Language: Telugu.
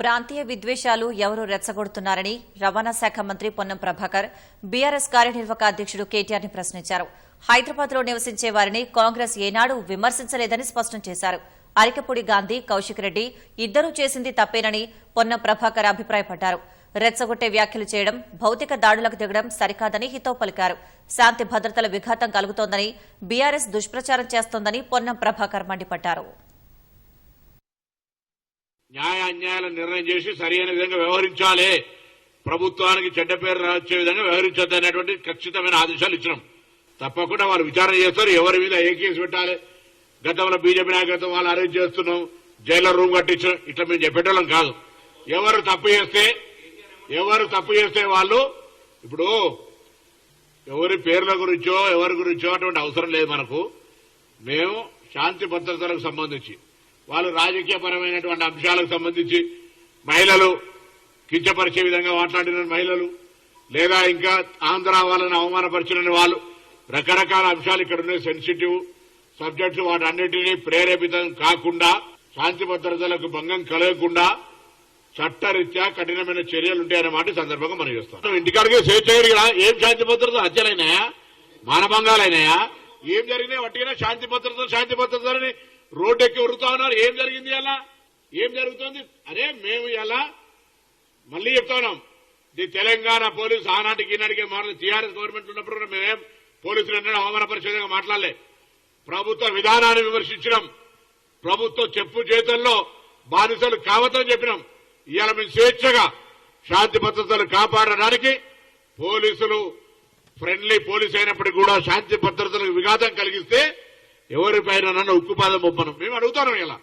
ప్రాంతీయ విద్వేషాలు ఎవరు రెచ్చగొడుతున్నారని రవాణా శాఖ మంత్రి పొన్నం ప్రభాకర్ బీఆర్ఎస్ కార్యనిర్వాహక అధ్యక్షుడు కేటీఆర్ని ప్రశ్నించారు. హైదరాబాద్లో నివసించే వారిని కాంగ్రెస్ ఏనాడు విమర్శించలేదని స్పష్టం చేశారు. అరికపూడి గాంధీ కౌశిక్ రెడ్డి ఇద్దరూ చేసింది తప్పేనని పొన్నం ప్రభాకర్ అభిప్రాయపడ్డారు. రెచ్చగొట్టే వ్యాఖ్యలు చేయడం భౌతిక దాడులకు దిగడం సరికాదని హితో పలికారు. శాంతి భద్రతల విఘాతం కలుగుతోందని బీఆర్ఎస్ దుష్ప్రచారం చేస్తోందని పొన్నం ప్రభాకర్ మండిపడ్డారు. న్యాయ అన్యాయాలను నిర్ణయం చేసి సరైన విధంగా వ్యవహరించాలి. ప్రభుత్వానికి చెడ్డ పేరు వచ్చే విధంగా వ్యవహరించద్దు అనేటువంటి ఖచ్చితమైన ఆదేశాలు ఇచ్చినాం. తప్పకుండా వాళ్ళు విచారణ చేస్తారు. ఎవరి మీద ఏ కేసు పెట్టాలి? గతంలో బీజేపీ నాయకత్వం వాళ్ళు అరెస్ట్ చేస్తున్నాం. జైల్లో రూమ్ కట్టించడం ఇట్లా మేము చెప్పేటోళ్ళం కాదు. ఎవరు తప్పు చేస్తే ఎవరు తప్పు చేస్తే వాళ్ళు ఇప్పుడు ఎవరి పేర్ల గురించో ఎవరి గురించో అటువంటి అవసరం లేదు మనకు. మేము శాంతి భద్రతలకు సంబంధించి. వాళ్ళు రాజకీయపరమైనటువంటి అంశాలకు సంబంధించి మహిళలు కించపరిచే విధంగా మాట్లాడిన మహిళలు లేదా ఇంకా ఆంధ్ర వాళ్ళని అవమానపరిచిన వాళ్ళు రకరకాల అంశాలు ఇక్కడ ఉన్నాయి సెన్సిటివ్ సబ్జెక్ట్స్ వాటన్నిటినీ ప్రేరేపితం కాకుండా శాంతి భద్రతలకు భంగం కలగకుండా చట్టరీత్యా కఠినమైన చర్యలు ఉంటాయనే మాట సందర్భంగా మనం చేస్తాం. ఇంటికాడికి స్వేచ్ఛ కదా ఏం శాంతి భద్రత? హత్యలైనాయా? మానభంగాలైనాయా? ఏం జరిగినాయి వట్టిగా శాంతి భద్రత శాంతి భద్రతలని రోడ్డు ఎక్కి ఉరుతా ఉన్నారు ఏం జరిగింది అలా ఏం జరుగుతుంది? అరే మేము ఎలా మళ్ళీ చెప్తా ఉన్నాం. ఇది తెలంగాణ పోలీసు ఆనాటికి ఈనాటికి మారు టీఆర్ఎస్ గవర్నమెంట్ ఉన్నప్పుడు మేమేం పోలీసులు ఎన్నడూ పరిశోధనగా మాట్లాడలే. ప్రభుత్వ విధానాన్ని విమర్శించడం ప్రభుత్వ చెప్పు చేతుల్లో బానిసలు కావద్దని చెప్పినాం. ఇవాళ మేము స్వేచ్ఛగా శాంతి భద్రతలు కాపాడడానికి పోలీసులు ఫ్రెండ్లీ పోలీస్ అయినప్పటికీ కూడా శాంతి భద్రతలకు విఘాతం కలిగిస్తే ఎవరిపైన నన్ను ఉక్కుపాదం ఒప్పనం మేము అడుగుతున్నాం ఇలా.